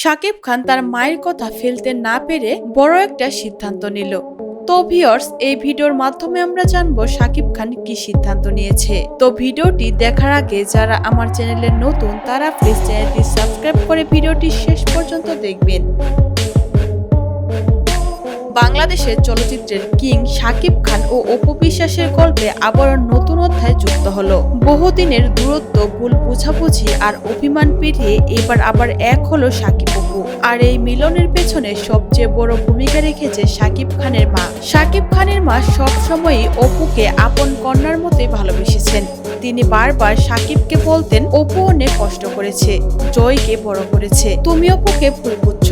শাকিব খান তার মায়ের কথা ফেলতে না পেরে বড় একটা সিদ্ধান্ত নিল। তো ভিওর্স এই ভিডিওর মাধ্যমে আমরা জানব শাকিব খান কি সিদ্ধান্ত নিয়েছে। তো ভিডিওটি দেখার আগে যারা আমার চ্যানেলে নতুন, তারা প্লিজ চ্যানেলটি সাবস্ক্রাইব করে ভিডিওটি শেষ পর্যন্ত দেখবেন। বাংলাদেশের চলচ্চিত্রের কিং শাকিব খান ও অপু বিশ্বাসের গল্পে আবারও নতুন যুক্ত হলো। বহুদিনের দূরত্ব, ভুল বুঝাবুঝি আর অভিমান পেরিয়ে এবার আবার এক হলো সাকিব আর এই মিলনের পেছনে সবচেয়ে বড় ভূমিকা রেখেছে সাকিব খানের মা। সাকিব খানের মা সবসময়ই অপুকে আপন কন্যার মতোই ভালোবেসেছেন। তিনি বারবার সাকিবকে বলতেন, অপু অনেক কষ্ট করেছে, জয়কে বড় করেছে, তুমি অপুকে ভুল বুঝছ,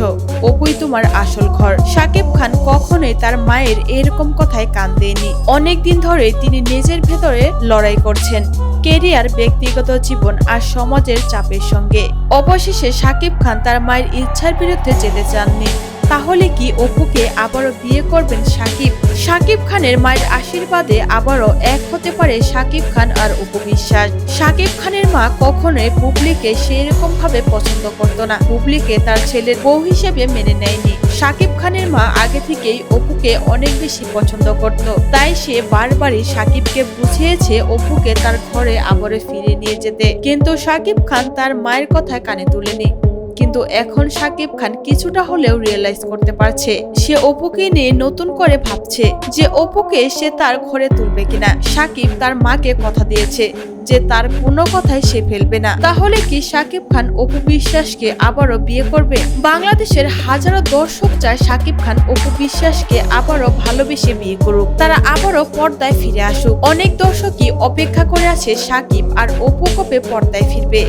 অপুই তোমার আসল ঘর। সাকিব খান কখনোই তার মায়ের এরকম কথায় কান দেয়নি। অনেকদিন ধরে তিনি নিজের ভেতরে লড়াই করছেন, কেরিয়ার, ব্যক্তিগত জীবন আর সমাজের চাপের সঙ্গে। অবশেষে সাকিব খান তার মায়ের ইচ্ছার বিরুদ্ধে যেতে চাননি। তাহলে কি অপুকে আবারও বিয়ে করবেন সাকিব? সাকিব খানের মায়ের আশীর্বাদে আবারও এক হতে পারে সাকিব খান আর অপু বিশ্বাস। সাকিব খানের মা কখনোই পুবলিকে সেরকম ভাবে পছন্দ করত না। পুবলিকে তার ছেলের বউ হিসেবে মেনে নেয়নি। সাকিব খানের মা আগে থেকেই অপুকে অনেক বেশি পছন্দ করত। তাই সে বারবারই সাকিবকে বুঝিয়েছে অপুকে তার ঘরে আবারও ফিরে নিয়ে যেতে। কিন্তু সাকিব খান তার মায়ের কথা কানে তুলেনি। কিন্তু এখন সাকিব খান কিছুটা হলেও রিয়েলাইজ করতে পারছে। সে অপুকে নিয়ে নতুন করে ভাবছে যে অপুকে সে তার ঘরে তুলবে কিনা। সাকিব তার মাকে কথা দিয়েছে যে তার কোনো কথাই সে ফেলবে না। তাহলে কি সাকিব খান অপু বিশ্বাসকে আবারও বিয়ে করবে? বাংলাদেশের হাজারো দর্শক চায় সাকিব খান অপু বিশ্বাসকে আবারও ভালোবেসে বিয়ে করুক। তারা আবারও পর্দায় ফিরে আসুক। অনেক দর্শকই অপেক্ষা করে আছে সাকিব আর অপু কবে পর্দায় ফিরবে?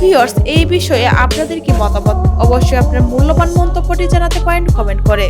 ভিউয়ার্স এই বিষয়ে আপনাদের কি মতামত? অবশ্যই আপনার মূল্যবান মন্তব্যটি জানাতে পারেন কমেন্ট করে।